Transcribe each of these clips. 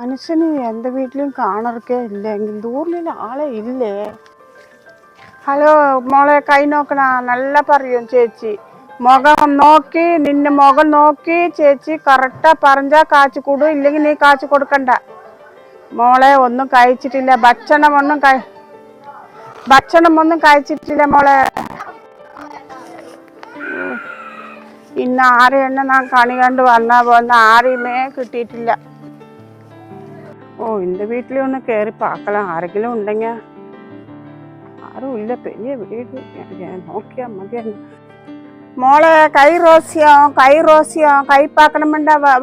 മനുഷ്യന് എന്റെ വീട്ടിലും കാണറൊക്കെ ഇല്ല. ദൂരിലുള്ള ആളെ ഇല്ലേ? ഹലോ മോളെ കൈ നോക്കണ നല്ല പറയും ചേച്ചി. മുഖം നോക്കി നിന്നെ മുഖം നോക്കി ചേച്ചി കറക്റ്റാ പറഞ്ഞാ കാച്ചു കൂടും. ഇല്ലെങ്കിൽ നീ കാച്ചു കൊടുക്കണ്ട. മോളെ ഒന്നും കഴിച്ചിട്ടില്ല. ഭക്ഷണം ഒന്നും ഭക്ഷണം ഒന്നും കഴിച്ചിട്ടില്ല മോളെ. ഇന്ന് ആരെയെന്നെ ഞാൻ കണി കണ്ട് വന്നാ പോന്ന? ആരെയുമേ കിട്ടിയിട്ടില്ല. ഓ എന്റെ വീട്ടിൽ ഒന്ന് കയറി പാക്കണം ആരെങ്കിലും ഉണ്ടെങ്കിൽ ആരും ഇല്ല. പെരിയ വീട്. നോക്കിയാ മതിയായിരുന്നു മോളെ കൈ റോസിയോ കൈ റോസിയോ കൈ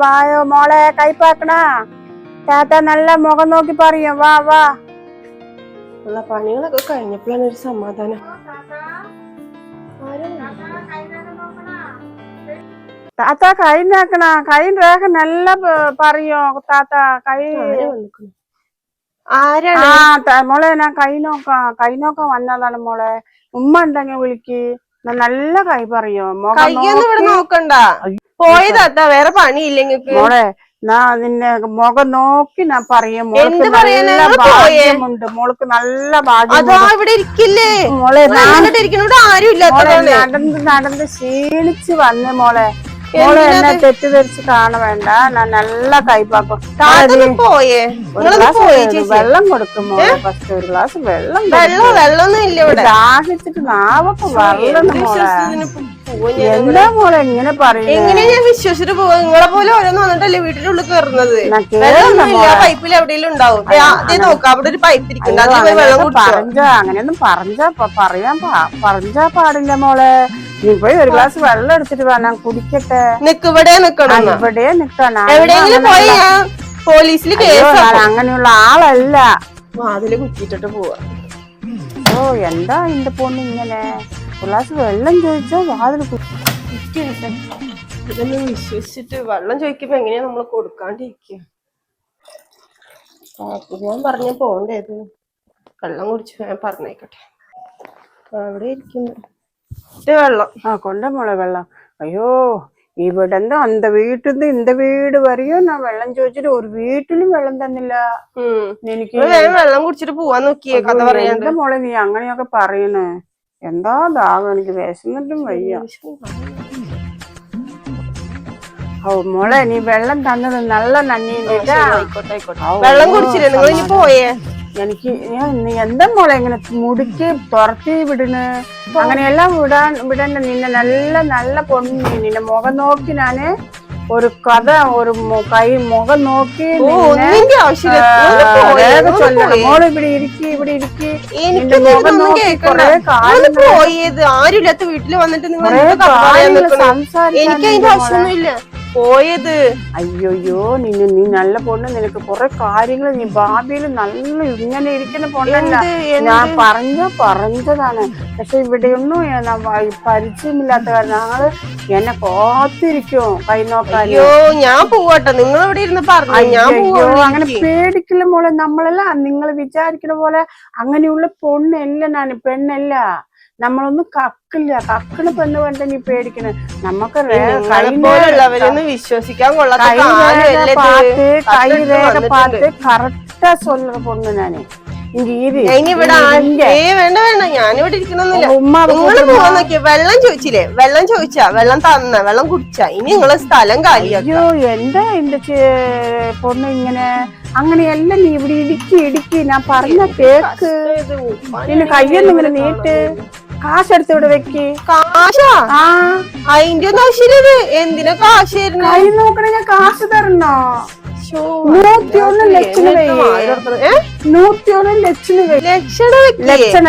വായോ മോളെ കൈ പാക്കണ താത്ത നല്ല മുഖം നോക്കി പറയും. വാ വാ. ഉള്ള പണികളൊക്കെ കഴിഞ്ഞപ്പോഴാണ് ഒരു സമാധാനം. താത്ത കൈ നാക്കണ കൈ രേഖ നല്ല പറയോ താത്ത കൈ ആ മോളെ ഞാൻ കൈ നോക്കാം കൈ നോക്കാൻ വന്നതാണ് മോളെ. ഉമ്മ ഉണ്ടെങ്കിൽ വിളിക്ക്. നല്ല കൈ പറയോ. നോക്കണ്ട. പോയി പോയതാത്ത വേറെ പണിയില്ല നിങ്ങക്ക് മോളെ നാ നിന്നെ മുഖം നോക്കി ഞാൻ പറയും. മോൾക്ക്? നല്ല? ഭാഗ്യമുണ്ട്. മോൾക്ക് നല്ല ഭാഗ്യം മോളെ നടന്ന് നടന്ന് ക്ഷീണിച്ച് വന്ന് മോളെ. മോളെ എന്നെ തെറ്റിദ്ധരിച്ച് കാണ വേണ്ട ഞാൻ നല്ല കൈപ്പാക്കും. പോയേ? വെള്ളം കൊടുക്കും മോളെ. ഫസ്റ്റ് ഒരു ഗ്ലാസ് വെള്ളം. വെള്ളം വെള്ളമൊന്നും ഇല്ല ഇവിടെ. ദാഹിച്ചിട്ട് നാവൊക്കെ വെള്ളം. എന്താ മോളെ. എങ്ങനെ പറയുന്നത് എങ്ങനെ ഞാൻ വിശ്വസിച്ചിട്ട് പോവാ? നിങ്ങളെ പോലെ ഓരോന്ന് വന്നിട്ടല്ലേ വീട്ടിന്റെ ഉള്ളിൽ കയറുന്നത് പൈപ്പിൽ എവിടെയെങ്കിലും ഉണ്ടാവും. നോക്കാം അവിടെ ഒരു പൈപ്പ് ഇരിക്കുന്നുണ്ട്. കുടിച്ചോ? പറഞ്ഞ അങ്ങനെയൊന്നും പറഞ്ഞാ പറയാൻ പറഞ്ഞാ പാടില്ല മോളെ. നീ പോയി ഒരു ഗ്ലാസ് വെള്ളം എടുത്തിട്ട് വാ ഞാൻ കുടിക്കട്ടെ. നിക്ക് ഇവിടെ ആ, നിക്കണം ഇവിടെ നിക്കണ? എവിടെയെങ്കിലും പോയി ഞാൻ പോലീസിൽ കേസ്. അങ്ങനെയുള്ള ആളല്ല. വാതിൽ കുത്തിട്ടിട്ട് പോവാ. ഓ എന്താ എന്റെ പൊണ്ണ് ഇങ്ങനെ? ഗ്ലാസ് വെള്ളം ചോദിച്ചാ വാതിൽ ഇതൊന്നും വിശ്വസിച്ചിട്ട് വെള്ളം ചോദിക്കുമ്പോ എങ്ങനെയാ നമ്മൾ കൊടുക്കാണ്ടിരിക്കുക ഞാൻ പറഞ്ഞ പോണ്ടേത് വെള്ളം കുടിച്ച് ഞാൻ പറഞ്ഞേക്കട്ടെ. അവിടെ ഇരിക്കുന്നു. ഇത് വെള്ളം. ആ കൊണ്ട മോളെ വെള്ളം. അയ്യോ ഇവിടെ എന്താ അന്ത വീട്ടിൽ നിന്ന് ഇന്ത വീട് വരെയോ ഞാൻ വെള്ളം ചോദിച്ചിട്ട് ഒരു വീട്ടിലും വെള്ളം തന്നില്ല. എനിക്ക് വെള്ളം കുടിച്ചിട്ട് പോവാൻ നോക്കിയേ കഥ പറയാ എന്താ മോളെ നീ അങ്ങനെയൊക്കെ പറയണേ? എന്താ ദാഹം? എനിക്ക് വിശന്നിട്ടും വയ്യ. ഓ മോളെ നീ വെള്ളം തന്നത് നല്ല നന്ദിയുണ്ട് വെള്ളം കുടിച്ചില്ലേ? നിങ്ങൾ ഇനി പോയേ? എനിക്ക് എന്താ മോളെ ഇങ്ങനെ മുടുക്കി തുറത്തി വിടണ് അങ്ങനെയെല്ലാം വിടാൻ വിടണ്ട നിന്നെ നല്ല നല്ല പൊണ്ണി നിന്നെ മുഖം നോക്കി ഞാൻ ഒരു കഥ ഒരു കൈ മുഖം നോക്കി ചൊല്ലണം. മോൾ ഇവിടെ ഇരിക്കി ഇവിടെ ഇരിക്കി. ആരുമില്ലാത്ത വീട്ടിൽ വന്നിട്ട് നിങ്ങൾ? സംസാരിക്കാൻ എനിക്ക് അതിന്റെ ആവശ്യമൊന്നുമില്ല. പോയത്? അയ്യോയ്യോ നിന്നെ നീ നല്ല പൊണ്ണ്. നിനക്ക് കുറെ കാര്യങ്ങൾ നീ ഭാവിയിൽ നല്ല ഇങ്ങനെ ഇരിക്കുന്ന പൊണ്ണല്ല. ഞാൻ പറഞ്ഞ പറഞ്ഞതാണ്. പക്ഷെ ഇവിടെയൊന്നും പരിചയമില്ലാത്ത കാരണം ഞങ്ങൾ എന്നെ കാത്തിരിക്കും കൈ നോക്കാൻ അയ്യോ ഞാൻ പോവാട്ടോ. നിങ്ങൾ ഇവിടെ ഇരുന്ന് പറഞ്ഞു. ഞാൻ അങ്ങനെ പേടിക്കില്ല മോളെ. നമ്മളല്ല നിങ്ങൾ വിചാരിക്കുന്ന പോലെ അങ്ങനെയുള്ള പൊണ്ണല്ല ഞാൻ പെണ്ണല്ല. നമ്മളൊന്നും കക്കില്ല. കക്കിന് പെണ്ണ് കണ്ട് നീ പേടിക്കണേ. നമുക്ക് വിശ്വസിക്കാൻ പാത്ത് കൈരേഖ പാത്ത് കറക്റ്റാ സൊല്ലറ പൊണ്ണു ഞാൻ. വെള്ളം ചോദിച്ചില്ലേ? വെള്ളം ചോദിച്ചാ. വെള്ളം തന്ന വെള്ളം കുടിച്ചാ. ഇനി നിങ്ങൾ സ്ഥലം കാലിയോ എന്താ എന്റെ പൊണ്ണ് ഇങ്ങനെ? അങ്ങനെയല്ല നീ ഇവിടെ ഇടുക്കി ഇടുക്കി. ഞാൻ പറഞ്ഞ കേക്ക്. നിന്റെ കയ്യൊന്നും ഇങ്ങനെ നീട്ട്. കാശെടുത്ത് ഇവിടെ വെക്ക്. കാശാ? ആ. അതിന്റെ ഒന്നും എന്തിനാ കാശ് തരുന്നത് കൈ നോക്കണേ ഞാൻ കാശ് തരണോ? നൂറ്റിയൊന്ന് ലക്ഷന് നൂറ്റിയൊന്ന് ലക്ഷന് ലക്ഷണം ലക്ഷണ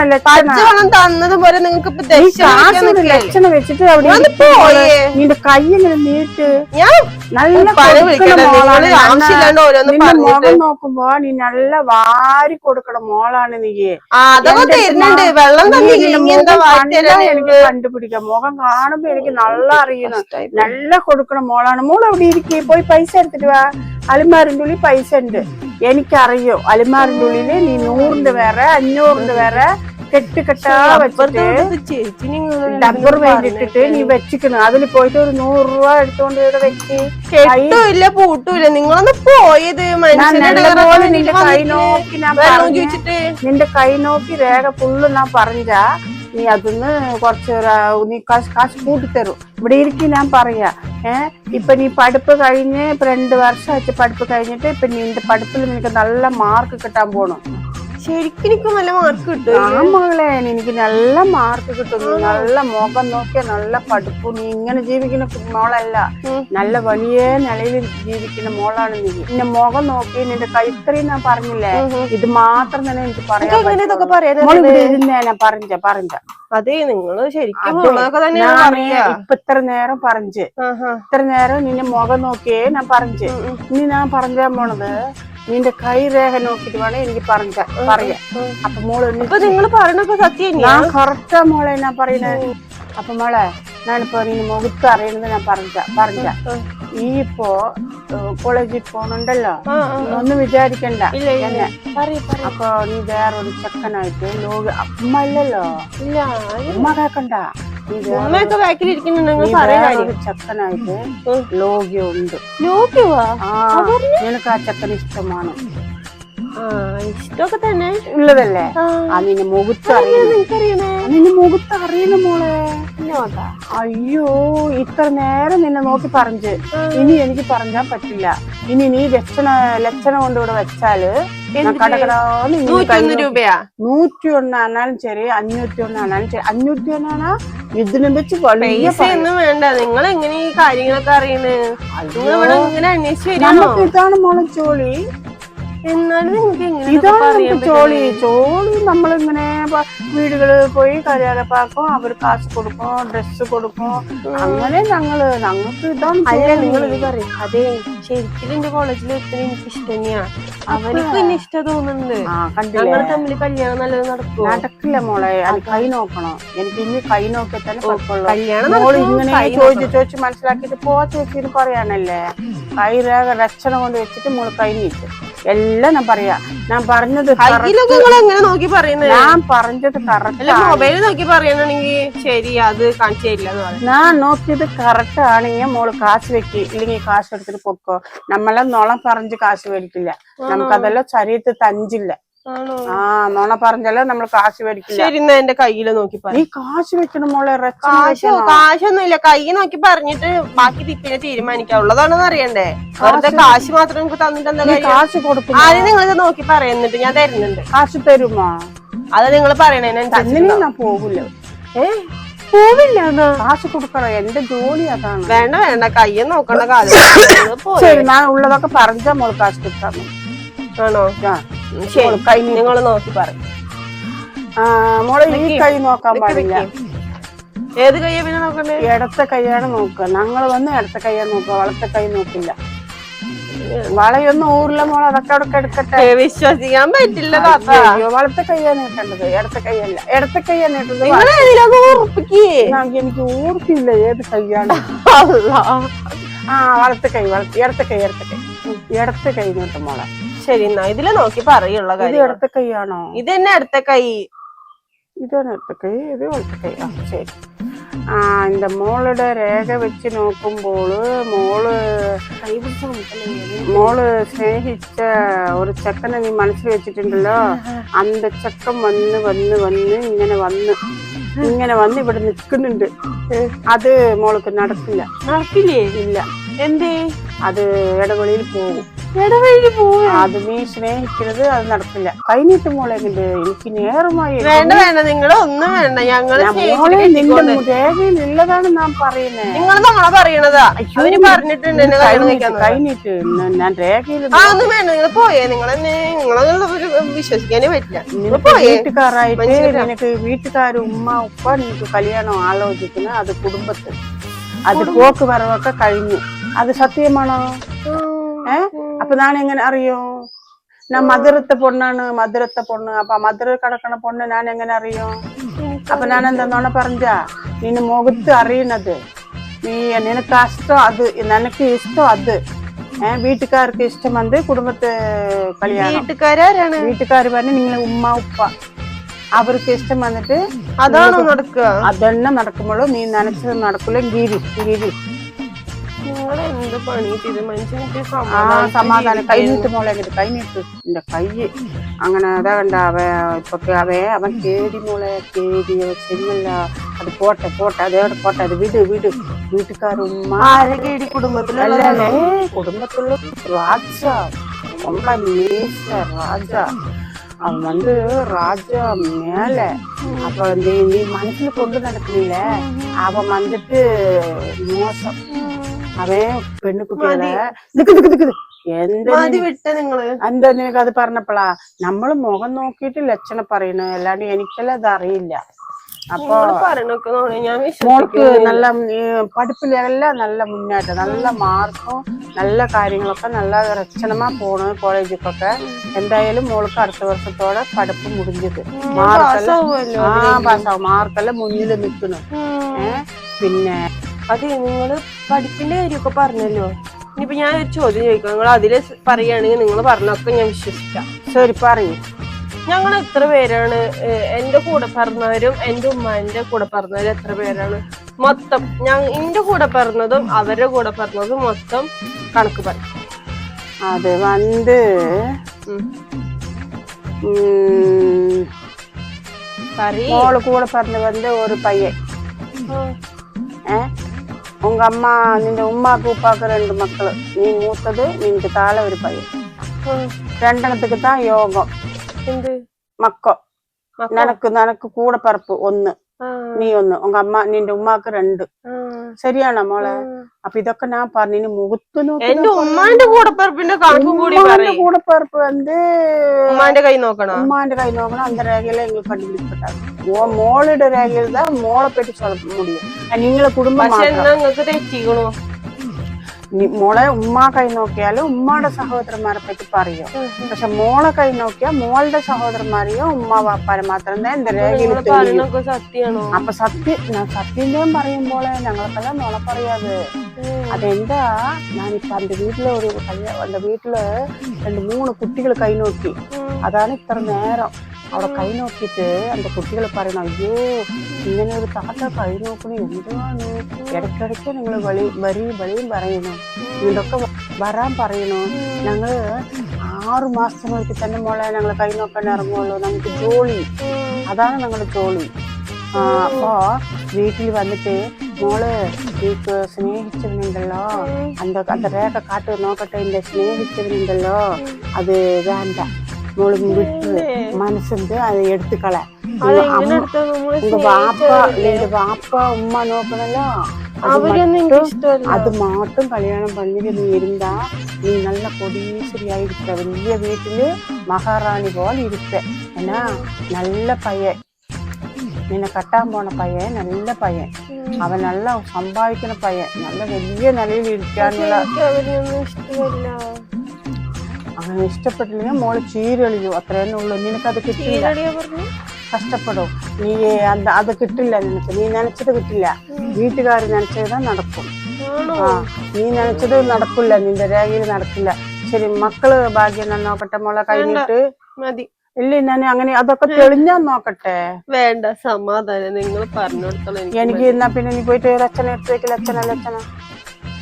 തന്നത് പോലെ നിങ്ങൾക്ക്? ലക്ഷണം വെച്ചിട്ട് അവിടെ. നിന്റെ കൈ ഇങ്ങനെ നീട്ട് ഞാൻ നല്ല മുഖം നോക്കുമ്പോ നീ നല്ല വാരി കൊടുക്കണ മോളാണ് നീ. എനിക്ക് കണ്ടുപിടിക്കാം. മുഖം കാണുമ്പോ എനിക്ക് നല്ല അറിയണം. നല്ല കൊടുക്കണ മോളാണ്. മോൾ അവിടെ ഇരിക്കേ. പോയി പൈസ എടുത്തിട്ട് വാ. അലിമാറിന്റെ ഉള്ളിൽ പൈസ ഉണ്ട്. എനിക്കറിയോ അലിമാറിന്റെ ഉള്ളിൽ നീ നൂറിന്റെ വേറെ അഞ്ഞൂറിന്റെ വേറെ കെട്ട് കെട്ടാ വെച്ചിട്ട് വേണ്ടിട്ട് ഡബ്ബർ പെയിന്റ് നീ വെച്ചിക്കണ്. അതിൽ പോയിട്ട് ഒരു നൂറ് രൂപ എടുത്തോണ്ട് ഇവിടെ വെച്ച് കെട്ടുമില്ല പൂട്ടൂല നിങ്ങളൊന്ന് പോയത് നിന്റെ കൈ നോക്കി നിന്റെ കൈ നോക്കി രേഖ ഫുള്ള് ഞാൻ പറഞ്ഞ നീ അതിന്ന് കുറച്ച് നീ കാശ് കാശ് കൂട്ടിത്തരും. ഇവിടെ ഇരിക്കും ഞാൻ പറയാ. ഏ? ഇപ്പൊ നീ പഠിപ്പ് കഴിഞ്ഞ് ഇപ്പൊ രണ്ട് വർഷമായിട്ട് പഠിപ്പ് കഴിഞ്ഞിട്ട് ഇപ്പൊ നിന്റെ പഠിപ്പിൽ നിനക്ക് നല്ല മാർക്ക് കിട്ടാൻ പോണം. ശരിക്കും എനിക്ക് നല്ല മാർക്ക് കിട്ടും. ആ മകളെ എനിക്ക് നല്ല മാർക്ക് കിട്ടും. നല്ല മുഖം നോക്കിയ നല്ല പഠിപ്പും. നീ ഇങ്ങനെ ജീവിക്കുന്ന മോളല്ല. നല്ല വലിയ നിലയിൽ ജീവിക്കുന്ന മോളാണ് നീ. നിന്റെ മുഖം നോക്കി നിന്റെ കൈത്തറി ഞാൻ പറഞ്ഞില്ലേ? ഇത് മാത്രം തന്നെ എനിക്ക് പറയാം? പറഞ്ഞ പറഞ്ഞ. അതെ നിങ്ങൾ ശരിക്കും ഇപ്പൊ ഇത്ര നേരം പറഞ്ഞു. ഇത്ര നേരം നിന്റെ മുഖം നോക്കിയേ ഞാൻ പറഞ്ഞു. ഇനി ഞാൻ പറഞ്ഞാൽ പോണത്? നിന്റെ കൈ രേഖ നോക്കിട്ട് വേണം എനിക്ക് പറഞ്ഞ പറയാ. അപ്പൊ മോൾ ഒന്ന് അപ്പൊ നിങ്ങൾ പറയണൊക്കെ സത്യം? ഞാൻ കറക്റ്റാ മോളെ ഞാൻ പറയുന്നത് അപ്പൊ മോളെ ഞാനിപ്പോ നീ മുഖത്ത് അറിയണത് ഞാൻ പറഞ്ഞ പറഞ്ഞ. ഈ ഇപ്പോ കോളേജിൽ പോണുണ്ടല്ലോ. ഒന്നും വിചാരിക്കണ്ട. അപ്പൊ നീ വേറൊരു ചെക്കനായിട്ട് ലോക അമ്മ ഇല്ലല്ലോ. അമ്മ കേക്കണ്ട. ഉമ്മയൊക്കെ ബാക്കിൽ ഇരിക്കുന്നുണ്ടെങ്കിൽ നീ പറയാൻ കാര്യം. വേറൊരു ചെക്കനായിട്ട്. ലോകിയുണ്ട് ആ നിനക്ക് ആ ചെക്കൻ ഇഷ്ടമാണ്. ഇഷ്ടമൊക്കെ തന്നെ ഉള്ളതല്ലേ? നിന്നെ മുഖത്ത് അറിയണം. നിനക്കറിയണേ നിന്നെ മുഖത്ത് അറിയണം മോളെ. അയ്യോ ഇത്ര നേരം നിന്നെ നോക്കി പറഞ്ഞു. ഇനി എനിക്ക് പറഞ്ഞാൻ പറ്റില്ല. ഇനി നീ ലക്ഷണ ലക്ഷണം കൊണ്ട് ഇവിടെ വെച്ചാൽ നൂറ്റി ഒന്നാണാലും ശരി അഞ്ഞൂറ്റി ഒന്നാണാലും ശരി. അഞ്ഞൂറ്റി ഒന്നാണാ ഇതിനും വെച്ച് ഒന്നും വേണ്ട. നിങ്ങൾ എങ്ങനെ ഈ കാര്യങ്ങളൊക്കെ അറിയണേ? ഇതാണ് മോളെ ജോലി ഇതാണ് ചോളി ചോളി നമ്മളിങ്ങനെ പ- വീടുകളിൽ പോയി കല്യാണപ്പാക്കും അവർ കാശ് കൊടുക്കും ഡ്രസ് കൊടുക്കും. അങ്ങനെ ഞങ്ങൾ ഞങ്ങൾക്ക് ഇതാണ് അല്ലേ നിങ്ങൾ ഇത് പറയും. അതെ ശരിക്കും എന്റെ കോളേജിൽ ഒത്തിരി എനിക്ക് ഇഷ്ടം തന്നെയാണ് അവർക്ക് എന്നെ ഇഷ്ടം തോന്നുന്നുണ്ട്. ഞങ്ങൾ തമ്മിൽ കല്യാണം നല്ലത് നടക്കും നടക്കില്ല മോളെ. അത് കൈ നോക്കണം. എനിക്ക് ഇനി കൈ നോക്കിയാൽ തന്നെ കല്യാണം? ഇങ്ങനെ ചോദിച്ച് ചോദിച്ച് മനസ്സിലാക്കിയിട്ട് പോവാ ചേച്ചിന്ന് പറയാനല്ലേ? കൈ രേഖ രക്ഷണം കൊണ്ട് വെച്ചിട്ട് മോൾ കൈ നീട്ട്. എല്ലാം ഞാൻ പറയാ. ഞാൻ പറഞ്ഞത് നിങ്ങൾ എങ്ങനെ നോക്കി പറയുന്നത് ഞാൻ പറഞ്ഞത് കറക്റ്റ് മൊബൈൽ നോക്കി പറയണെങ്കിൽ ശരി അത് കാണിച്ചു തരില്ല ഞാൻ നോക്കിയത് കറക്റ്റ് ആണെങ്കിൽ മോൾ കാശ് വെക്കി ഇല്ലെങ്കിൽ കാശ് എടുത്തിട്ട് പൊക്കോ. നമ്മളെ നോളം പറഞ്ഞ് കാശ് മേടിക്കില്ല. നമുക്കതെല്ലാം ശരീരത്തിൽ തഞ്ചില്ല. ആ നോണ പറഞ്ഞാലോ നമ്മൾ കാശ് മേടിക്കില്ല. ശരി എന്നാ എന്റെ കയ്യിൽ നോക്കി നീ കാശ് വെക്കണം മോളെ കാശോ. കാശൊന്നും ഇല്ല കൈ നോക്കി പറഞ്ഞിട്ട് ബാക്കി തിപ്പിനെ തീരുമാനിക്കാം. ഉള്ളതാണെന്ന് അറിയണ്ടേ? വെറുതെ കാശ് മാത്രം നിങ്ങൾക്ക് തന്നിട്ട് കാശ് കൊടുക്കും ആദ്യം നിങ്ങൾ നോക്കി പറയുന്നിട്ട് ഞാൻ തരുന്നുണ്ട്. കാശ് തരുമോ? അത് നിങ്ങൾ ഞാൻ പോകില്ല ഏ? പോവില്ല കാശ് കൊടുക്കണം എന്റെ ജോലി അതാണ്. വേണ്ട വേണ്ട. കയ്യെ നോക്കണ്ട കാലം. ശരി ഞാൻ ഉള്ളതൊക്കെ പറഞ്ഞാ മോൾ കാശ് കൊടുത്താൽ ആണോ? കൈ നിങ്ങൾ നോക്കി പറയും ആ, മോളെ ഈ കൈ നോക്കാൻ പാടില്ല. ഏത് കൈയാ പിന്നെ നോക്കണ്ടേ? ഇടത്തെ കൈയാണ് നോക്കുക. ഞങ്ങൾ വന്ന് ഇടത്തെ കൈയാ നോക്കുക. വളത്തെ കൈ നോക്കില്ല. വളയൊന്നും ഊരില്ല മോളെ. അതൊക്കെ അവിടെ എടുക്കട്ടെ വിശ്വസിക്കാൻ പറ്റില്ല വളത്തെ കൈയാ നീട്ടേണ്ടത്. ഇടത്തെ കൈയല്ല. ഇടത്തെ കൈയാ നീട്ടേണ്ടത് എനിക്ക് ഊർപ്പില്ല. ഏത് കൈയാണ്. ആ വളത്തെ കൈ വളത്തെ ഇടത്തെ കൈ ഇടത്തെ കൈ. ഇടത്തെ കൈ നീട്ടും മോളെ. ശരി എന്നാ ഇതിൽ നോക്കി പറയുള്ള ഇത് കാര്യം ഇടത്തെ കൈയാണോ? ഇത് തന്നെ അടുത്ത കൈ. ഇതാണ് ഇടത്തെ കൈ ഇത് വലത്തെ കൈ. ആ ശരി. ആ എന്റെ മോളുടെ രേഖ വെച്ച് നോക്കുമ്പോൾ മോൾ കൈ പിടിച്ച് മോൾ സ്നേഹിച്ച ഒരു ചെക്കനെ നീ മനസ്സിൽ വെച്ചിട്ടുണ്ടല്ലോ? അന്ത ചെക്കൻ വന്ന് വന്ന് വന്ന് ഇങ്ങനെ വന്ന് ഇങ്ങനെ വന്ന് ഇവിടെ നിൽക്കുന്നുണ്ട്. അത് മോൾക്ക് നടക്കില്ല. നടക്കില്ലേ? ഇല്ല. എന്തേ? അത് ഇടവഴിയിൽ പോകും ഇടവഴി പോകും അത് നീ സ്നേഹിക്കുന്നത് അത് നടക്കില്ല. കഴിഞ്ഞിട്ട് മോളെ എനിക്ക് നേരമായി വേണ്ട വേണ്ട നിങ്ങൾ ഒന്നും വേണ്ട. ഞങ്ങൾ മോളെ നിന്റെ രേഖയിൽ ഉള്ളതാണ് ഞാൻ പറയുന്നത് നിങ്ങൾ നമ്മളെ പറയണതാ. അവർ പറഞ്ഞിട്ടുണ്ട് കൈനീട്ട് ഞാൻ രേഖയിൽ ഒന്നും വേണ്ട. നിങ്ങൾ പോയേ. നിങ്ങൾ നിങ്ങളെ വിശ്വസിക്കാനേ പറ്റില്ല. വീട്ടുകാരായിട്ട് നിനക്ക് വീട്ടുകാർ ഉമ്മ ഉപ്പ നിനക്ക് കല്യാണം ആലോചിക്കുന്ന അത് കുടുംബത്തിൽ അത് പോക്ക് വരവൊക്കെ കഴിഞ്ഞു. അത് സത്യമാണോ? ഏ? അപ്പൊ ഞാൻ എങ്ങനെ അറിയോ? ഞാൻ മധുരത്തെ പൊണ്ണാണ് മധുരത്തെ പൊണ്ണ്. അപ്പൊ മധുര കിടക്കണ പൊണ്ണ് ഞാൻ എങ്ങനെ അറിയോ? അപ്പൊ ഞാൻ എന്താ പറഞ്ഞ നിന്നെ മുഖത്ത് അറിയണത്. നീ നിനക്ക് ഇഷ്ടം അത് നിനക്ക് ഇഷ്ടം അത്. ഏ? വീട്ടുകാർക്ക് ഇഷ്ടം വന്ന് കുടുംബത്തെ കല്യാണം. വീട്ടുകാരാരാണ്? വീട്ടുകാർ പറഞ്ഞ് നിങ്ങളെ ഉമ്മ ഉപ്പ. അവർക്ക് ഇഷ്ടം വന്നിട്ട് അതാണോ നടക്കുക? അതെണ്ണം നടക്കുമ്പോഴും നീ നനച്ചത് നടക്കൂല ഗീരി ഗിരി. కూడా ఉంద పని ఇది మంచిగా సమాధానం కై నీట్టు మూలగిది కై నీట్టు இந்த கையு அங்கே தான் கண்ட இப்போ அவன் அவன் தேடி மூளை தேடி செல்லில் அது போட்ட போட்ட அதோட போட்ட அது வீடு வீடு. வீட்டுக்காரம்மா அரகேடி குடும்பத்துல குடும்பத்துல ராஜா. ரொம்ப மேச ராஜா. அவன் வந்து ராஜா மேல. அப்ப வந்து நீ மனசுல கொண்டு நடக்கல அவன் வந்துட்டு மோசம். അവൻ പെണ്ണുകുട്ടികളെ നിക്ക് നിക്ക് നിക്ക്. എന്ത് നിനക്ക്? അത് പറഞ്ഞപ്പോളാ? നമ്മൾ മുഖം നോക്കിയിട്ട് ലക്ഷണം പറയണു. അല്ലാണ്ട് എനിക്കെല്ലാം അത് അറിയില്ല. അപ്പൊ മോൾക്ക് നല്ല പഠിപ്പിലെല്ലാം നല്ല മുന്നേറ്റം നല്ല മാർക്കും നല്ല കാര്യങ്ങളൊക്കെ നല്ല ലക്ഷണമാ പോണു കോളേജിക്കൊക്കെ. എന്തായാലും മോൾക്ക് അടുത്ത വർഷത്തോടെ പഠിപ്പ് മുടിഞ്ഞത് മാർക്കെല്ലാം ആ പാസ്സാവും. മാർക്കെല്ലാം മുന്നിൽ നിൽക്കുന്നു. ഏഹ് പിന്നെ അത് നിങ്ങൾ പഠിപ്പിന്റെ കാര്യമൊക്കെ പറഞ്ഞല്ലോ. ഇനിയിപ്പൊ ഞാൻ ഒരു ചോദ്യം ചോദിക്കാം. നിങ്ങൾ അതിൽ പറയുകയാണെങ്കിൽ നിങ്ങൾ പറഞ്ഞൊക്കെ ഞാൻ വിശ്വസിക്കാം. ശരി പറയൂ. ഞങ്ങൾ എത്ര പേരാണ്? എന്റെ കൂടെ പറഞ്ഞവരും എന്റെ ഉമ്മാന്റെ കൂടെ പറഞ്ഞവരും എത്ര പേരാണ്? മൊത്തം ഞാൻ എന്റെ കൂടെ പറഞ്ഞതും അവരുടെ കൂടെ പറഞ്ഞതും മൊത്തം കണക്ക് പറയും അത് വന്ന് മോൾ കൂടെ പറഞ്ഞു വന്ന് ഒരു പയ്യൻ. ஒரு பையன் ആ. ஆ? உங்க அம்மா நின்ற உமாக்கு உப்பாக்கு ரெண்டு மக்கள் நீ மூத்தது நீங்க தாழ ஒரு பையன் ആ. ரெண்டனத்துக்கு தான் யோகம் എന്ത് மக்கோ മക്ക- நனக்கு நனக்கு கூட பரப்பு ஒன்னு ആ. നീ ഒന്ന് ഉങ്ക അമ്മ നിന്റെ ഉമ്മാക്ക് രണ്ട് ആ. ശരിയാണോ മോളെ. അപ്പൊ ഇതൊക്കെ ഞാൻ പറഞ്ഞു മുഖത്ത് എന്റെ ഉമ്മാന്റെ കൂടെ പിറപ്പിന്റെ കണക്കും കൂടി കൂടെ പിറപ്പ് എന്ത്? ഉമ്മാന്റെ കൈ നോക്കണം? ഉമ്മാന്റെ കൈ നോക്കണം. അന്ത രേഖയിലെ എങ്കിൽ കണ്ടുപിടിക്കട്ടെ ഓ മോളുടെ രേഖയിൽ മോളെ പറ്റി മുടിയും. നിങ്ങളെ കുടുംബം തെറ്റിക്കണോ? മോളെ ഉമ്മ കൈ നോക്കിയാൽ ഉമ്മയുടെ സഹോദരന്മാരെ പറ്റി പറയോ? പക്ഷെ മോളെ കൈ നോക്കിയാൽ മോളുടെ സഹോദരന്മാരെയോ ഉമ്മ വാപ്പാരെ മാത്രം എന്റെ രേഖയിൽ അപ്പൊ സത്യം സത്യന്റെയും പറയുമ്പോളെ ഞങ്ങൾക്കെല്ലാം നുണ പറയാത് അതെന്താ? ഞാനിപ്പോ എന്റെ വീട്ടിലെ ഒരു എന്റെ വീട്ടിൽ രണ്ട് മൂന്ന് കുട്ടികൾ കൈ നോക്കി. അതാണ് ഇത്ര നേരം. അവിടെ കൈ നോക്കിയിട്ട് എന്റെ കുട്ടികൾ പറയണം അയ്യോ ഇങ്ങനെ ഒരു താത്ത കൈ നോക്കണു എന്താണ് ഇടയ്ക്കിടയ്ക്ക് നിങ്ങൾ വെളി വരിയും വെളിയും പറയണു ഇതൊക്കെ വരാൻ പറയണു ഞങ്ങൾ ആറ് മാസത്തിനൊക്കെ തന്നെ മോളെ ഞങ്ങൾ കൈ നോക്കാൻ ഇറങ്ങുള്ളൂ നമുക്ക് ജോളി. അതാണ് ഞങ്ങളുടെ ജോളി. അപ്പോ വീട്ടിൽ വന്നിട്ട് മോൾ എനിക്ക് സ്നേഹിച്ചവനുണ്ടല്ലോ. അന്ത അന്ത രേഖ കാട്ട് നോക്കട്ടെ എന്റെ സ്നേഹിച്ചവനുണ്ടല്ലോ. അത് വേണ്ട. முழுங்கு விட்டு மனசுந்து அதை எடுத்துக்கல. உங்க பாப்பா எங்க பாப்பா உமா நோக்கணும் அது மட்டும் கல்யாணம் பண்ணிட்டு நீ இருந்தா நீ நல்ல கொடியேஸ்வரியா இருக்க வெளிய வீட்டுல மகாராணி போல் இருக்க ஏன்னா நல்ல பையன். என்னை கட்டாம போன பையன் நல்ல பையன். அவன் நல்லா சம்பாதிக்கிற பையன். நல்ல வெளிய நிலையில் இருக்கான்னு അവൻ ഇഷ്ടപ്പെട്ടില്ലെങ്കിൽ മോൾ ചീരളിഞ്ഞു അത്രേന്നെ ഉള്ളൂ. നിനക്കത് കിട്ടില്ല. ഈരടിയാ പറഞ്ഞു? കഷ്ടപ്പെടും. നീ അത് അത് കിട്ടില്ല നിനക്ക്. നീ നനച്ചത് കിട്ടില്ല. വീട്ടുകാർ നനച്ചത് നടക്കും. ആ നീ നനച്ചത് നടക്കില്ല. നിന്റെ രേഖയിൽ നടക്കില്ല. ശരി മക്കൾ ഭാഗ്യം നന്നോക്കട്ടെ നോക്കട്ടെ മോളെ കഴിഞ്ഞിട്ട്? മതി. ഇല്ല ഞാൻ അങ്ങനെ അതൊക്കെ തെളിഞ്ഞാൻ നോക്കട്ടെ. വേണ്ട സമാധാനം. നിങ്ങൾ പറഞ്ഞു എനിക്ക് എനിക്ക് എന്നാ പിന്നെ നീ പോയിട്ട് അച്ഛനെ എടുത്ത് വെക്ക് അച്ഛനല്ല ലക്ഷണ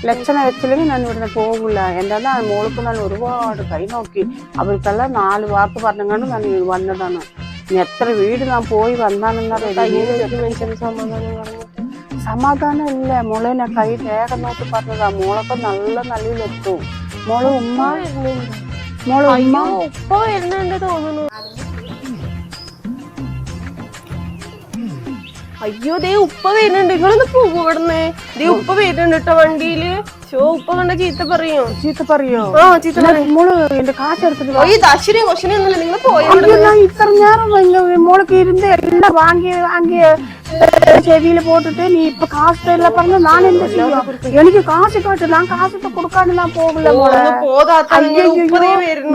ലക്ഷണ വെച്ചില്ലെങ്കിൽ ഞാൻ ഇവിടുന്ന് പോകില്ല എന്താ മോൾക്ക് ഞാൻ ഒരുപാട് കൈ നോക്കി. അവർക്കെല്ലാം നാല് വാക്ക് പറഞ്ഞുകൊണ്ട് ഞാൻ വന്നതാണ്. ഇനി എത്ര വീട് ഞാൻ പോയി മനുഷ്യന് സമാധാനം ഇല്ല മോളെ ഞാൻ കൈ രേഖ നോക്കി പറഞ്ഞതാ. മോളൊക്കെ നല്ല നിലയിലെത്തും മോൾ ഉമ്മ. മോൾ ഉമ്മ ഉപ്പ വരുന്നുണ്ട് തോന്നുന്നു. അയ്യോ ദേ ഉപ്പ വരുന്നുണ്ട്. നിങ്ങളൊന്ന് പോകുവിടുന്നേ ദേ ഉപ്പ വരുന്നുണ്ട് കേട്ടോ വണ്ടിയിൽ. ഷോ ഉപ്പ കണ്ട ചീത്ത പറയോ? ചീത്ത പറയോ? ആ ചീത്ത പറയും. മോൾ എന്റെ കാശ് എടുത്തിട്ട് വാ. ഈ ദശരി കൊശനെ ഒന്നുമില്ല. നിങ്ങൾ പോയി അയ്യോ, ഞാൻ ഇത്ര നേരം ഇங்க മോൾക്ക് ഇരുന്ന് എല്ലാം വാങ്ങി വാങ്ങി ചെവിയിൽ പോട്ടിട്ട് നീ ഇപ്പൊ കാശ് എല്ലാം പറഞ്ഞ ഞാൻ എന്താ ചെയ്യും? എനിക്ക് കാശ് കേട്ട് ഞാൻ കാശൊക്കെ കൊടുക്കാണ്ട് ഞാൻ പോകില്ല മോളെ.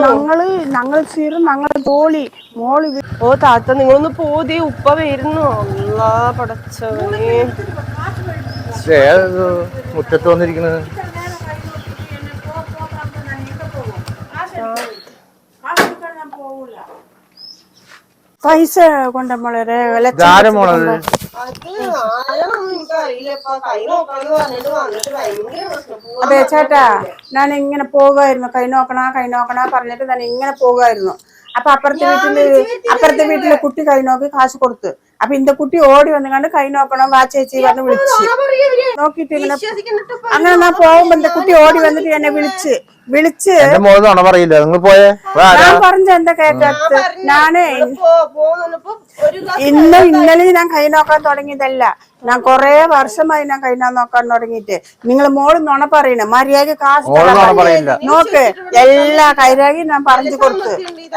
ഞങ്ങൾ ഞങ്ങൾ സ്ഥിരം ഞങ്ങളെ ജോലി മോൾ ഓ താത്ത നിങ്ങളൊന്ന് പോതി. ഉപ്പ വരുന്നു. അല്ലാ പടച്ചവനെ. മുറ്റത്ത് വന്നിരിക്കുന്നത്? പൈസ കൊണ്ട് നമ്മളെ ഇതാരാ മോളത്? അതെ ചേട്ടാ ഞാൻ ഇങ്ങനെ പോകുമായിരുന്നു കൈ നോക്കണ കൈ നോക്കണ പറഞ്ഞിട്ട് ഞാൻ ഇങ്ങനെ പോകുമായിരുന്നു അപ്പൊ അപ്പുറത്തെ വീട്ടിൽ അപ്പുറത്തെ വീട്ടിലെ കുട്ടി കൈ നോക്കി കാശ് കൊടുത്ത്. അപ്പൊ ഇന്ത കുട്ടി ഓടി വന്നുകൊണ്ട് കൈ നോക്കണം വാ ചേച്ചി പറഞ്ഞ് വിളിച്ച്. നോക്കിട്ട് ഇങ്ങനെ അങ്ങനെ ഞാൻ പോകുമ്പോ എന്റെ കുട്ടി ഓടി വന്നിട്ട് എന്നെ വിളിച്ച് വിളിച്ച്. പറയില്ല? നിങ്ങൾ പോയേ? ഞാൻ പറഞ്ഞ എന്താ കേട്ടത് ഞാനേ ഇന്ന് ഇന്നലെ ഞാൻ കൈ നോക്കാൻ തുടങ്ങിയതല്ല. ഞാൻ കൊറേ വർഷമായി ഞാൻ കൈ നോക്കാൻ തുടങ്ങിയിട്ട്. നിങ്ങൾ മോൾ നുണ പറയണ മര്യാദ കാശ്. നോക്ക് എല്ലാ കൈരാഗി ഞാൻ പറഞ്ഞു കൊടുത്ത്.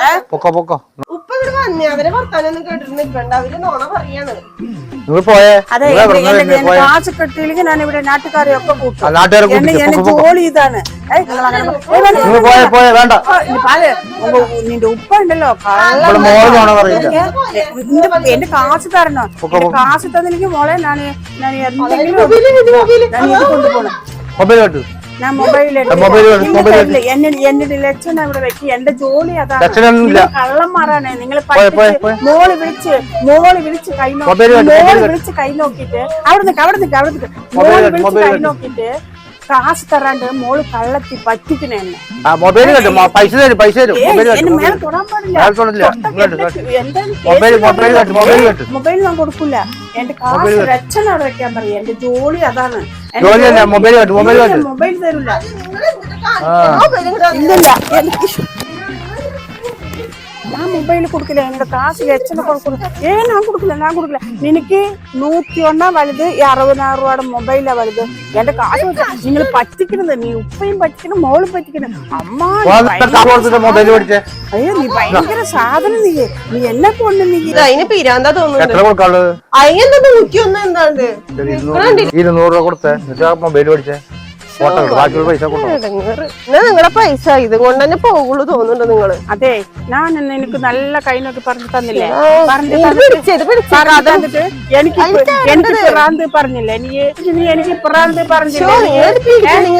ഏ? പൊക്കോ പൊക്കോ. ഉപ്പ ഇവിടെ വന്നേ. അവരെ വർത്താനൊന്നും കേട്ടിട്ട് നിക്കണ്ട അവർ നോണ പറയാണ്. നിങ്ങൾ പോയേ? അതെ നിങ്ങൾ എന്റെ- എവിടുന്നാ എന്റെ- വരുന്നേ? എന്റെ പോയേ? കാശ് കിട്ടിയില്ലെങ്കിൽ ഞാൻ ഇവിടെ നാട്ടുകാരെ ഒക്കെ കൂട്ടും. ആ, നാട്ടുകാരെ എന്നെ കൂട്ടിക്കോ. എന്നെ പൊക്കോ, പൊക്കോ. ജോലി ഇതാണ്. ഏയ്, നിങ്ങൾ അങ്ങനെ പോ- ഏയ്, വേണ്ട, നിങ്ങൾ പോയേ പോയേ വേണ്ട. ആ, ഇനി പാൽ, ഉ- ഉ- നിന്റെ ഉപ്പ ഉണ്ടല്ലോ. ഇവിടെ മോൾ നുണ പറയില്ല. എന്റെ എന്റെ കാശ് തരണം എന്റെ കാശ് തന്നില്ലെങ്കിൽ മോളെ ഞാൻ ഞാൻ എന്തെങ്കിലും ഞാൻ ഇത് കൊണ്ടുപോകണം. മൊബൈൽ കേട്ടു. എന്റെ ജോലി അതാണ്. കള്ളന്മാരാണ്. നിങ്ങൾ. മോൾ വിളിച്ച് മോൾ വിളിച്ച് കൈ നോക്കി മോൾ വിളിച്ച് കൈ നോക്കിട്ട് അവിടെ നിൽക്ക് അവിടെ നിൽക്ക് അവിടെ നിൽക്ക് മോൾ വിളിച്ച് കൈ നോക്കിട്ട് കാശ് തരാണ്ട് മോൾ കള്ളത്തി പറ്റിക്കണേ മൊബൈൽ പൈസ തരും പൈസ തരും. മൊബൈൽ മേലെ തൊടാൻ പാടില്ല. എന്റെ- മൊബൈൽ മൊബൈൽ ഞാൻ കൊടുക്കില്ല കാശ് രക്ഷന അവിടെ വെക്കാൻ പറയും. എന്റെ ജോലി അതാണ്. മൊബൈൽ തരില്ല ഇല്ലില്ല എനിക്ക് ഞാൻ മൊബൈൽ കൊടുക്കില്ല എന്റെ കാശ് ലക്ഷണ കൊടുക്കില്ല ഏ ഞാൻ കൊടുക്കില്ല ഞാൻ കൊടുക്കില്ല. എനിക്ക് നൂറ്റി ഒന്നാ വലുത് ഈ അറുപതിനായിരം രൂപയുടെ മൊബൈലാ വലുത്. എന്റെ കാശ് വെച്ചാ നിങ്ങൾ പറ്റിക്കണത് നീ ഉപ്പയും പറ്റിക്കണം മോളും പറ്റിക്കണം അമ്മ അയ്യോ നീ ഭയങ്കര സാധനം നീ. നീ എന്നെ കൊണ്ട് നീ. അതിന് പിരാന്താ തോന്നുന്നു അതിനെന്താ ഇരുന്നൂറ്. രൂപ കൊടുത്തേ. മൊബൈൽ മേടിച്ചേ ബാക്കിയുള്ള പൈസ ഇത് കൊണ്ട് തന്നെ പോകുള്ളൂ തോന്നുന്നുണ്ട് നിങ്ങൾ? അതെ ഞാൻ ഇന്ന് എനിക്ക് നല്ല കൈ നോക്കി പറഞ്ഞു തന്നില്ലേ എനിക്ക് എനിക്ക് പ്രാന്ത് പറഞ്ഞില്ലേ? നീ നീ എനിക്ക് പ്രാന്ത് പറഞ്ഞില്ലേ?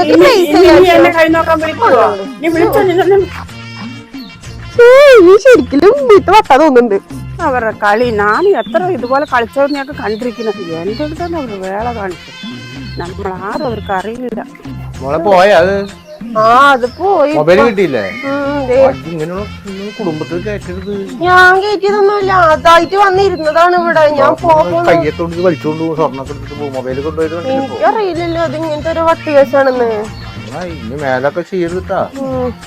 നിങ്ങൾ? എന്നെ കൈ നോക്കാൻ നീ വിളിച്ചോ ശരിക്കും വീട്ട് വട്ടാ തോന്നുന്നുണ്ട്. അവരുടെ കളി ഞാൻ എത്ര ഇതുപോലെ കളിച്ചവരെയൊക്കെ കണ്ടിരിക്കുന്നത് എന്റെ അടുത്താണ് അവർ വേള കാണിച്ചത് നമ്മൾ ആരും അവർക്ക് അറിയില്ല. മോളെ പോയ അത്? ആ അത് പോയി. മൊബൈൽ കിട്ടിയില്ലേ? ഇങ്ങനെയുള്ള കുടുംബത്തിൽ കയറ്റരുത് ഞാൻ കയറ്റിയതൊന്നുമില്ല അതായിട്ട് വന്നിരുന്നതാണ് ഇവിടെ. ഞാൻ കയ്യത്തോണ്ട് വലിച്ചോണ്ട് സ്വർണത്തിൽ സ്വർണൊക്കെ എടുത്തിട്ട് പോകും മൊബൈൽ കൊണ്ടുപോയി എനിക്കറിയില്ലല്ലോ അത് ഇങ്ങനത്തെ ഒരു വട്ടി കേസാണെന്ന്. ആ, ഇനി മേലൊക്കെ ചെയ്തിട്ടാ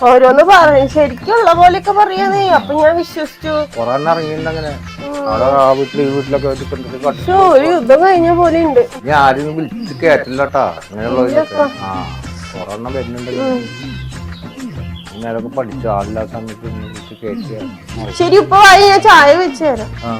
ഓരോന്ന് പറഞ്ഞു ശരിക്കുള്ള പോലെയൊക്കെ പറയാന്നേ അപ്പൊ ഞാൻ വിശ്വസിച്ചു. കൊറേ എണ്ണം ഇറങ്ങിയിട്ടുണ്ട് അവിടെ ആ ഈ വീട്ടിലൊക്കെ ഒരു യുദ്ധം കഴിഞ്ഞ പോലെ ഉണ്ട്. ഞാൻ ആരും വിളിച്ച് ആ പഠിച്ചു സമയത്ത് വിളിച്ച് ശരി ഇപ്പൊ ഞാൻ ചായ വെച്ചു തരാം. ആ.